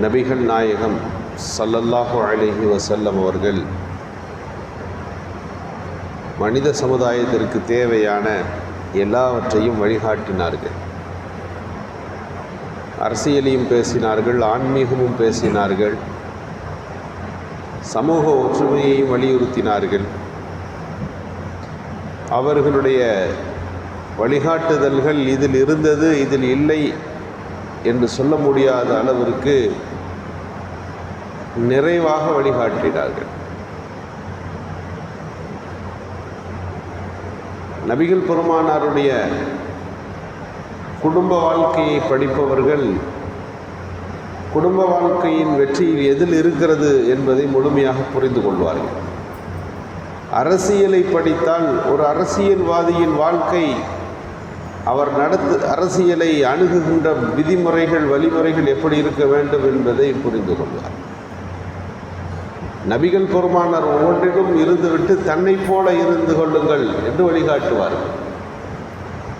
நபிகள் நாயகம் சல்லல்லாஹு அலஹி வசல்லம் அவர்கள் மனித சமுதாயத்திற்கு தேவையான எல்லாவற்றையும் வழிகாட்டினார்கள். அரசியலையும் பேசினார்கள் ஆன்மீகமும் பேசினார்கள் சமூக ஒற்றுமையையும் வலியுறுத்தினார்கள். அவர்களுடைய வழிகாட்டுதல்கள் இதில் இருந்தது இதில் இல்லை என்று சொல்ல முடியாத அளவிற்கு நிறைவாக வழிகாட்டினார்கள். நபிகள் பெருமானாருடைய குடும்ப வாழ்க்கையை படிப்பவர்கள் குடும்ப வாழ்க்கையின் வெற்றியில் எதில் இருக்கிறது என்பதை முழுமையாக புரிந்து கொள்வார்கள். அரசியலை படித்தால் ஒரு அரசியல்வாதியின் வாழ்க்கை அவர் நடத்து அரசியலை அணுகுகின்ற விதிமுறைகள் வழிமுறைகள் எப்படி இருக்க வேண்டும் என்பதை புரிந்து கொள்வார். நபிகள் பெருமானார் ஒவ்வொன்றிலும் இருந்துவிட்டு தன்னை போல இருந்து கொள்ளுங்கள் என்று வழிகாட்டுவார்கள்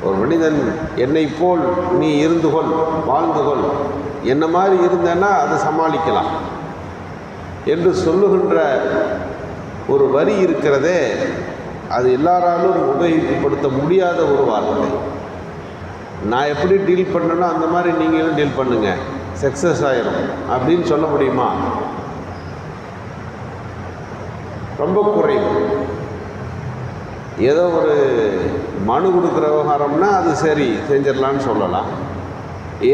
ஒரு மனிதன் என்னை போல் நீ இருந்து கொள் வாழ்ந்து கொள் என்ன மாதிரி இருந்தேன்னா அதை சமாளிக்கலாம் என்று சொல்லுகின்ற ஒரு வரி இருக்கிறதே அது எல்லாராலும் உபயோகப்படுத்த முடியாத ஒரு வார்த்தை. நான் எப்படி டீல் பண்ணனோ அந்த மாதிரி நீங்களும் டீல் பண்ணுங்கள் சக்ஸஸ் ஆயிரும் அப்படின்னு சொல்ல முடியுமா? ரொம்ப குறைவு. ஏதோ ஒரு மனு கொடுக்குற விவகாரம்னா அது சரி செஞ்சிடலான்னு சொல்லலாம்.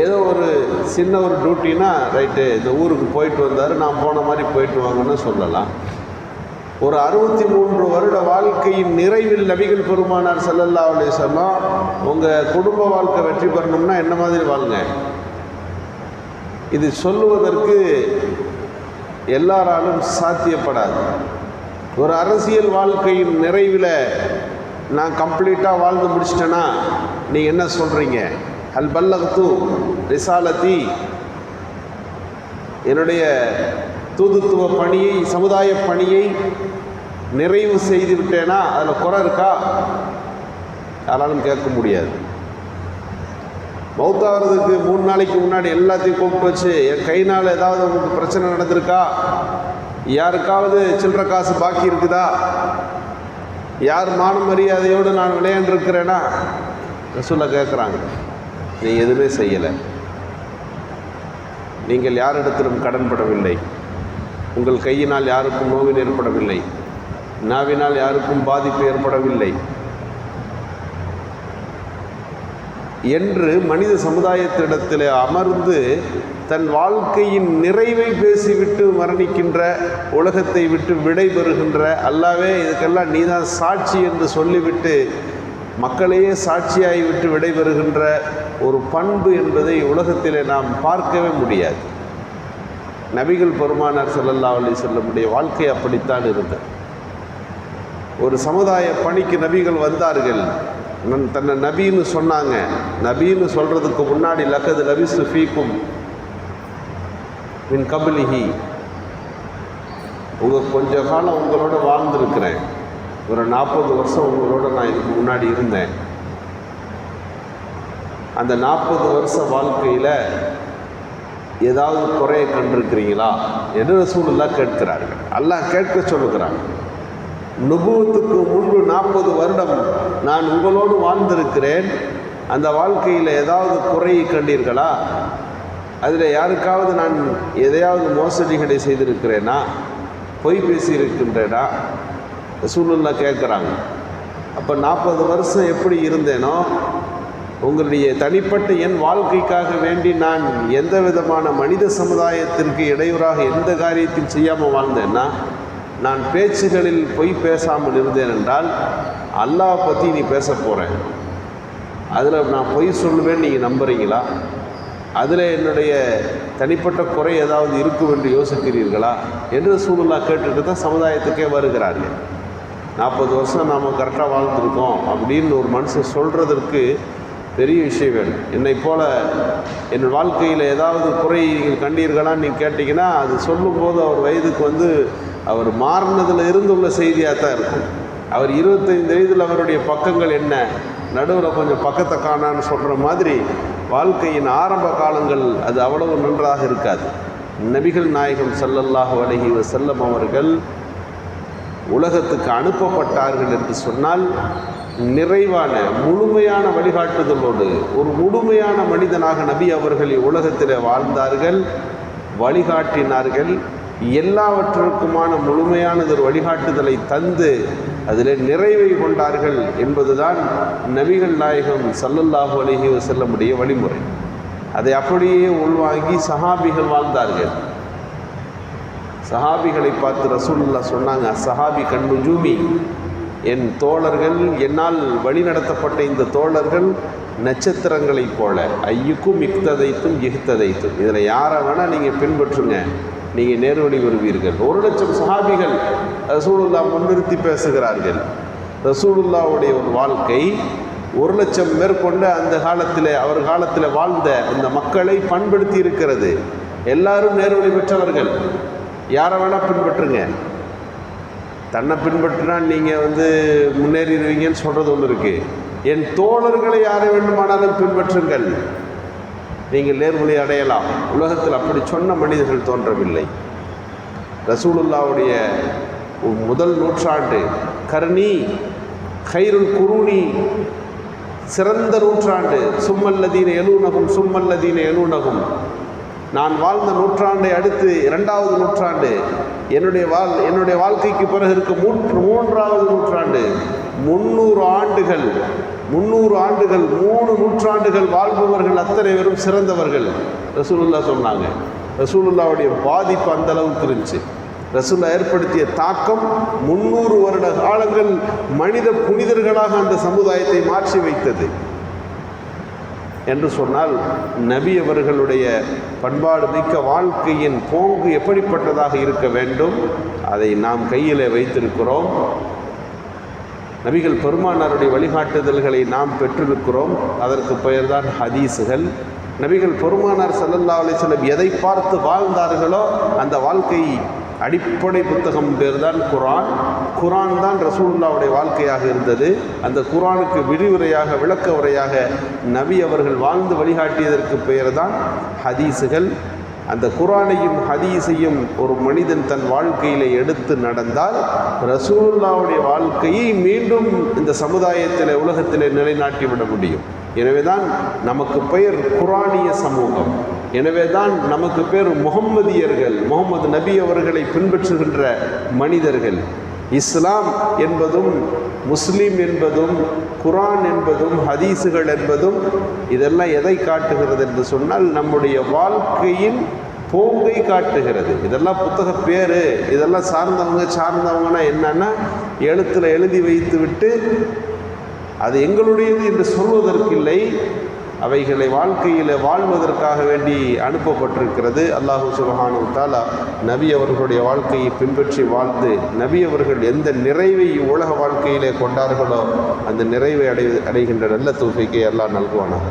ஏதோ ஒரு சின்ன ஒரு டியூட்டினா ரைட்டு இந்த ஊருக்கு போயிட்டு வந்தார் நான் போன மாதிரி போயிட்டு வாங்கன்னு சொல்லலாம். ஒரு அறுபத்தி மூன்று வருட வாழ்க்கையின் நிறைவில் நபிகள் பெருமானார் செல்லல்லா அலைஹி உங்கள் குடும்ப வாழ்க்கை வெற்றி பெறணும்னா என்ன மாதிரி வாழுங்க? இது சொல்லுவதற்கு எல்லாராலும் சாத்தியப்படாது. ஒரு அரசியல் வாழ்க்கையின் நிறைவில் நான் கம்ப்ளீட்டாக வாழ்ந்து முடிச்சிட்டேன்னா நீங்கள் என்ன சொல்கிறீங்க அல் பல்லகத்து ரிசாலத்தி என்னுடைய தூதுத்துவ பணியை சமுதாய பணியை நிறைவு செய்து விட்டேனா? அதில் குறை இருக்கா? யாராலும் கேட்க முடியாது. மௌத்தாகிறதுக்கு மூணு நாளைக்கு முன்னாடி எல்லாத்தையும் கூப்பிட்டு வச்சு என் கைனால் ஏதாவது உங்களுக்கு பிரச்சனை நடந்திருக்கா? யாருக்காவது சில்லற காசு பாக்கி இருக்குதா? யார் மான மரியாதையோடு நான் விளையாண்டுருக்கிறேன்னா ரசூலை கேட்குறாங்க நீ எதுவுமே செய்யலை. நீங்கள் யாரிடத்திலும் கடன்படவில்லை. உங்கள் கையினால் யாருக்கும் நோவின் ஏற்படவில்லை. நாவினால் யாருக்கும் பாதிப்பு ஏற்படவில்லை. என்று மனித சமுதாயத்திடத்தில் அமர்ந்து தன் வாழ்க்கையின் நிறைவை பேசிவிட்டு மரணிக்கின்ற உலகத்தை விட்டு விடைபெறுகின்ற அல்லாவே இதுக்கெல்லாம் நீதான் சாட்சி என்று சொல்லிவிட்டு மக்களையே சாட்சியாகி விட்டு விடைபெறுகின்ற ஒரு பண்பு என்பதை உலகத்தில் நாம் பார்க்கவே முடியாது. நபிகள் பெருமானார் ஸல்லல்லாஹு அலி வஸல்லமுடைய வாழ்க்கை அப்படித்தான் இருந்தது. ஒரு சமுதாய பணிக்கு நபிகள் வந்தார்கள். தன்னை நபின்னு சொன்னாங்க. நபின்னு சொல்கிறதுக்கு முன்னாடி லக்கது லபிசு ஃபீக்கும் மின் கபிலிஹி. உங்கள் கொஞ்ச காலம் உங்களோட வாழ்ந்துருக்கிறேன். ஒரு நாற்பது வருஷம் உங்களோட நான் இதுக்கு முன்னாடி இருந்தேன். அந்த நாற்பது வருஷ வாழ்க்கையில் ஏதாவது குறைய கண்டிருக்கிறீங்களா? என்று சூழலாக கேட்கிறார்கள்? அல்லாஹ் கேட்க சொல்லுகிறாங்க நுபுவத்துக்கு முன்பு நாற்பது வருடம் நான் உங்களோடு வாழ்ந்திருக்கிறேன். அந்த வாழ்க்கையில் ஏதாவது குறையை கண்டீர்களா? அதில் யாருக்காவது நான் எதையாவது மோசடிகளை செய்திருக்கிறேனா? பொய் பேசியிருக்கின்றேனா? சூழ்நிலை கேட்குறாங்க அப்போ நாற்பது வருஷம் எப்படி இருந்தேனோ? உங்களுடைய தனிப்பட்ட என் வாழ்க்கைக்காக வேண்டி நான் எந்த விதமான மனித சமுதாயத்திற்கு இடையூறாக எந்த காரியத்தையும் செய்யாமல் வாழ்ந்தேன்னா? நான் பேச்சுகளில் பொய் பேசாமல் இருந்தேன் என்றால் அல்லாஹ் பற்றி நீ பேச போகிறேன் அதில் நான் பொய் சொல்லுவேன் நீங்கள் நம்புறீங்களா? அதில் என்னுடைய தனிப்பட்ட குறை ஏதாவது இருக்கும் என்று யோசிக்கிறீர்களா? என்று சூழ்நிலா கேட்டுட்டு தான் சமுதாயத்துக்கே வருகிறார்கள். நாற்பது வருஷம் நாம் கரெக்டாக வாழ்ந்துருக்கோம் அப்படின்னு ஒரு மனுஷன் சொல்கிறதற்கு பெரிய விஷயம் வேணும். என்னை போல என் வாழ்க்கையில் ஏதாவது குறை நீங்கள் கண்டீர்களான்னு நீங்கள் கேட்டிங்கன்னா அது சொல்லும்போது அவர் வயதுக்கு வந்து அவர் மாறினதில் இருந்து உள்ள செய்தியாக தான் இருக்கும். அவர் இருபத்தைந்து வயதில் அவருடைய பக்கங்கள் என்ன? நடுவில் கொஞ்சம் பக்கத்தை காணான்னு சொல்கிற மாதிரி வாழ்க்கையின் ஆரம்ப காலங்கள் அது அவ்வளவு நன்றாக இருக்காது. நபிகள் நாயகம் செல்லல்லாக அலைஹி செல்லம் அவர்கள் உலகத்துக்கு அனுப்பப்பட்டார்கள் என்று சொன்னால் நிறைவான முழுமையான வழிகாட்டுதலோடு ஒரு முழுமையான மனிதனாக நபி அவர்கள் உலகத்தில் வாழ்ந்தார்கள் வழிகாட்டினார்கள் எல்லாவற்றிற்குமான முழுமையானதொரு வழிகாட்டுதலை தந்து அதில் நிறைவை கொண்டார்கள் என்பதுதான் நபிகள் நாயகம் சல்லல்லாஹு அலைஹி செல்லமுடைய வழிமுறை. அதை அப்படியே உள்வாங்கி சஹாபிகள் வாழ்ந்தார்கள். சஹாபிகளை பார்த்து ரசூலுல்லா சொன்னாங்க சஹாபி கண்ணுஜூமி என் தோழர்கள் என்னால் வழிநடத்தப்பட்ட இந்த தோழர்கள் நட்சத்திரங்களைப் போல ஐயுக்கும் இக்ததைத்தும் இஹ்ததைத்தும் இதில் யாரை வேணால் நீங்கள் பின்பற்றுங்க. நீங்கள் நேர்வழி வருவீர்கள் ஒரு லட்சம் சஹாபிகள் ரசூலுல்லா முன்னிறுத்தி பேசுகிறார்கள். ரசூலுல்லாவுடைய ஒரு வாழ்க்கை ஒரு லட்சம் மேற்கொண்ட அந்த காலத்தில் அவர் காலத்தில் வாழ்ந்த அந்த மக்களை பண்படுத்தி இருக்கிறது. எல்லாரும் நேர்வழி பெற்றவர்கள். யாரை வேணால் பின்பற்றுங்க. தன்னை பின்பற்றினா நீங்கள் வந்து முன்னேறிடுவீங்கன்னு சொல்கிறது ஒன்று இருக்குது என் தோழர்களை யாரை வேண்டுமானாலும் பின்பற்றுங்கள். நீங்கள் நேர்வழி அடையலாம். உலகத்தில் அப்படி சொன்ன மனிதர்கள் தோன்றவில்லை. ரசூலுல்லாவுடைய முதல் நூற்றாண்டு கர்ணி ஹைருல் குருணி சிறந்த நூற்றாண்டு சும்மல்லதீன எழுநகும் சும்மல்லதீன எழுநகும் நான் வாழ்ந்த நூற்றாண்டை அடுத்து இரண்டாவது நூற்றாண்டு என்னுடைய வாழ் என்னுடைய வாழ்க்கைக்கு பிறகு இருக்க மூன்று மூன்றாவது நூற்றாண்டு முந்நூறு ஆண்டுகள் முந்நூறு ஆண்டுகள் மூணு நூற்றாண்டுகள் வாழ்பவர்கள் அத்தனை பேரும் சிறந்தவர்கள். ரசூலுல்லா சொன்னாங்க. ரசூலுல்லாவுடைய பாதிப்பு அந்த அளவுக்கு இருந்துச்சு. ரசூல்லா ஏற்படுத்திய தாக்கம் முந்நூறு வருட காலங்கள் மனித புனிதர்களாக அந்த சமுதாயத்தை மாற்றி வைத்தது. என்று சொன்னால் நபி அவர்களுடைய பண்பாடு மிக்க வாழ்க்கையின் போங்கு எப்படிப்பட்டதாக இருக்க வேண்டும்? அதை நாம் கையில் வைத்திருக்கிறோம். நபிகள் பெருமானாருடைய வழிகாட்டுதல்களை நாம் பெற்றிருக்கிறோம். அதற்கு பெயர்தான் ஹதீஸுகள் நபிகள் பெருமானார் சல்லல்லா அலிஸ்லம் எதை பார்த்து வாழ்ந்தார்களோ அந்த வாழ்க்கை அடிப்படை புத்தகம் பேர் தான் குரான். குரான் தான் ரசூல்லாவுடைய வாழ்க்கையாக இருந்தது. அந்த குரானுக்கு விரிவுரையாக விளக்க உரையாக நபி அவர்கள் வாழ்ந்து வழிகாட்டியதற்கு பெயர் தான் ஹதீஸுகள் அந்த குரானையும் ஹதீஸையும் ஒரு மனிதன் தன் வாழ்க்கையில் எடுத்து நடந்தால் ரசூல்லாவுடைய வாழ்க்கையை மீண்டும் இந்த சமுதாயத்தில் உலகத்தில் நிலைநாட்டி விட முடியும். எனவே தான் நமக்கு பெயர் குரானிய சமூகம். எனவே தான் நமக்கு பேர் முகம்மதியர்கள் முகமது நபி அவர்களை பின்பற்றுகின்ற மனிதர்கள். இஸ்லாம் என்பதும் முஸ்லீம் என்பதும் குரான் என்பதும் ஹதீஸுகள் என்பதும் இதெல்லாம் எதை காட்டுகிறது என்று சொன்னால் நம்முடைய வாழ்க்கையின் போங்கை காட்டுகிறது. இதெல்லாம் புத்தக பேர். இதெல்லாம் சார்ந்தவங்க சார்ந்தவங்கன்னா என்னன்னா எழுத்தில் எழுதி வைத்து விட்டு அது எங்களுடையது என்று சொல்வதற்கில்லை. அவைகளை வாழ்க்கையில் வாழ்வதற்காக வேண்டி அனுப்பப்பட்டிருக்கிறது. அல்லாஹூ சுபஹானு தாலா நபி அவர்களுடைய வாழ்க்கையை பின்பற்றி வாழ்ந்து நபி அவர்கள் எந்த நிறைவை உலக வாழ்க்கையிலே கொண்டார்களோ அந்த நிறைவை அடை அடைகின்ற நல்ல தொகைக்கை எல்லாம் நல்குவானாக.